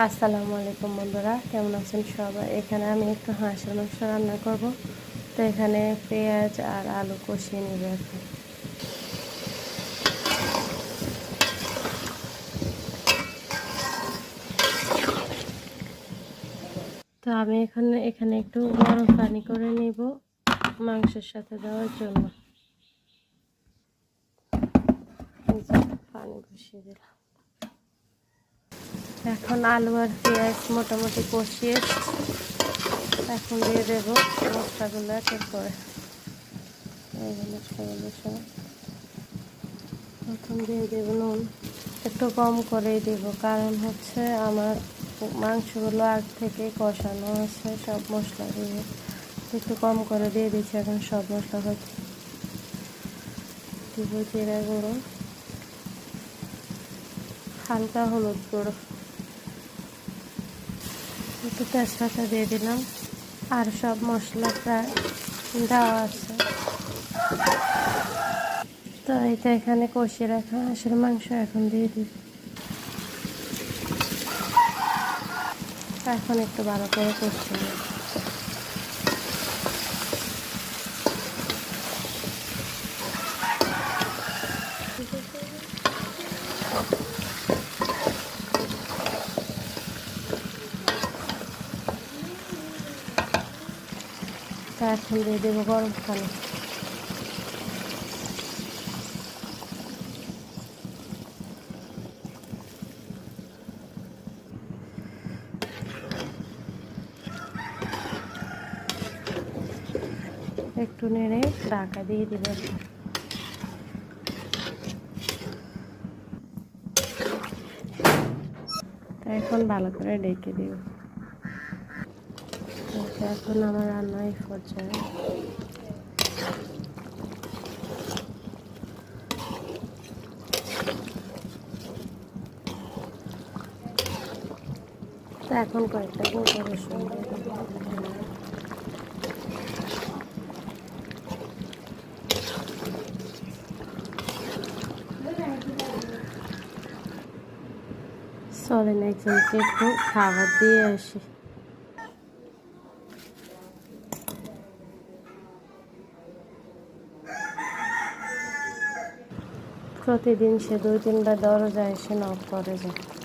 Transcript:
আসসালামু আলাইকুম বন্ধুরা, কেমন আছেন সবাই? এখানে আমি একটু হাঁসের মাংস রান্না করব। তো এখানে পেঁয়াজ আর আলু কষিয়ে নেব এখন তো আমি এখানে এখানে একটু গরম পানি করে নিব মাংসের সাথে দেওয়ার জন্য। পানি বসিয়ে দিলাম। এখন আলু আর পেঁয়াজ মোটামুটি কষিয়ে এখন দিয়ে দেব মশলাগুলো একের করে এই মশলাগুলো সব। প্রথম দিয়ে দেব নুন। একটু কম করেই দেব, কারণ হচ্ছে আমার মাংসগুলো আগ থেকে কষানো আছে সব মশলা দিয়ে। একটু কম করে দিয়ে দিচ্ছি এখন সব মশলা হচ্ছে দিব জিরা গুঁড়ো, হালকা হলুদ গুঁড়ো। একটু তেজপাতা দিয়ে দিলাম। আর সব মশলা প্রায় দেওয়া আছে। তো এটা এখানে কষিয়ে রাখা, হাঁসের মাংস এখন দিয়ে দিই। এখন একটু ভালো করে কষিয়ে তা এখন দিয়ে দেবো, গরম পানি একটু নেড়ে ঢাকা দিয়ে দেবেন এখন ভালো করে ডেকে দিব। এখন আমার রান্না এই তো এখন কয়েকটা গোটা রসুন। চলেন একজনকে একটু খাবার দিয়ে আসি প্রতিদিন সে দুই তিনবার দরজা এসে নক করে যায়